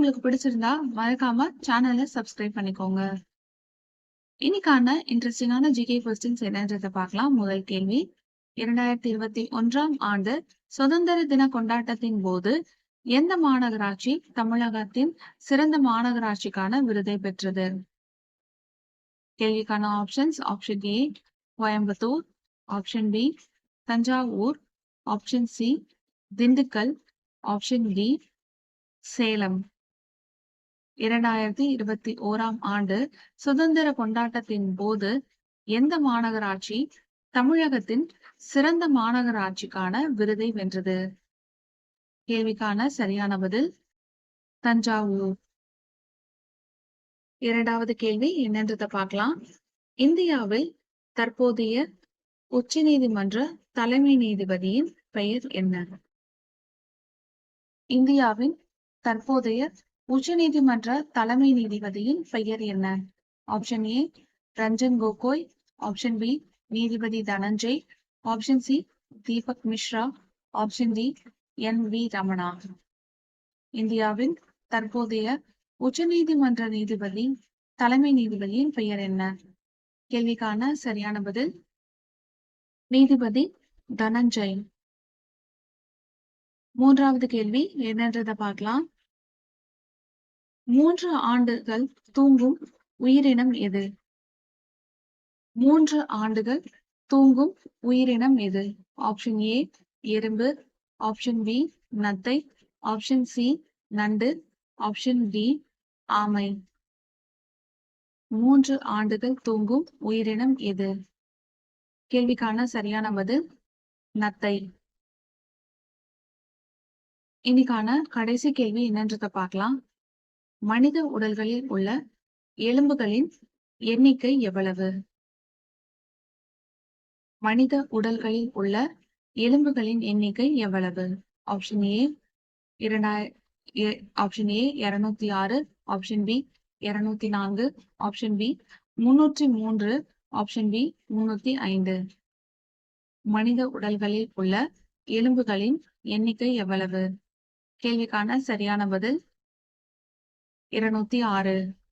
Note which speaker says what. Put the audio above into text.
Speaker 1: உங்களுக்கு பிடிச்சிருந்தா மறக்காம சேனலை சப்ஸ்கிரைப் பண்ணிக்கோங்க. இன்னைக்கான இன்ட்ரெஸ்டிங்கான ஜிகே கொஸ்டின்ஸ் என்னன்றதை பார்க்கலாம். முதல் கேள்வி இரண்டாயிரத்தி இருபத்தி ஒன்றாம் ஆண்டு சுதந்திர தின கொண்டாட்டத்தின் போது எந்த மாநகராட்சி தமிழகத்தின் சிறந்த மாநகராட்சிக்கான விருதை பெற்றது? கேள்விக்கான options option A Coimbatore option B Thanjavur option C Dindigul option D Salem. இரண்டாயிரத்தி இருபத்தி ஓராம் ஆண்டு சுதந்திர கொண்டாட்டத்தின் போது எந்த மாநகராட்சி தமிழகத்தின் சிறந்த மாநகராட்சிக்கான விருதை வென்றது? கேள்விக்கான சரியான பதில் தஞ்சாவூர். இரண்டாவது கேள்வி என்னன்றத பார்க்கலாம். இந்தியாவில் தற்போதைய உச்ச நீதிமன்ற தலைமை நீதிபதியின் பெயர் என்ன? இந்தியாவின் தற்போதைய உச்ச நீதிமன்ற தலைமை நீதிபதியின் பெயர் என்ன? Option A Ranjan Gogoi. Option B நீதிபதி Dhananjay option C Deepak Mishra. Option D N V Ramana. இந்தியாவின் தற்போதைய உச்சநீதிமன்ற நீதிபதி தலைமை நீதிபதியின் பெயர் என்ன? கேள்விக்கான சரியான பதில் நீதிபதி தனஞ்சய் மூன்றாவது கேள்வி என்னன்றதை பார்க்கலாம். மூன்று ஆண்டுகள் தூங்கும் உயிரினம் எது? மூன்று ஆண்டுகள் தூங்கும் உயிரினம் எது? ஆப்ஷன் ஏ எறும்பு. ஆப்ஷன் பி நத்தை. ஆப்ஷன் சி நண்டு. ஆப்ஷன் டி ஆமை. மூன்று ஆண்டுகள் தூங்கும் உயிரினம் எது? கேள்விக்கான சரியான பதில் நத்தை. இன்னைக்கான கடைசி கேள்வி என்னன்றத பார்க்கலாம். மனித உடல்களில் உள்ள எலும்புகளின் எண்ணிக்கை எவ்வளவு? மனித உடல்களில் உள்ள எலும்புகளின் எண்ணிக்கை எவ்வளவு? ஆப்ஷன் ஏ இரண்டாயிர ஆப்ஷன் ஏ இருநூத்தி ஆறு. ஆப்ஷன் பி இருநூத்தி நான்கு. ஆப்ஷன் பி முன்னூற்றி மூன்று. ஆப்ஷன் பி முன்னூத்தி ஐந்து. மனித உடல்களில் உள்ள எலும்புகளின் எண்ணிக்கை எவ்வளவு? கேள்விக்கான சரியான பதில் இருநூத்தி ஆறு.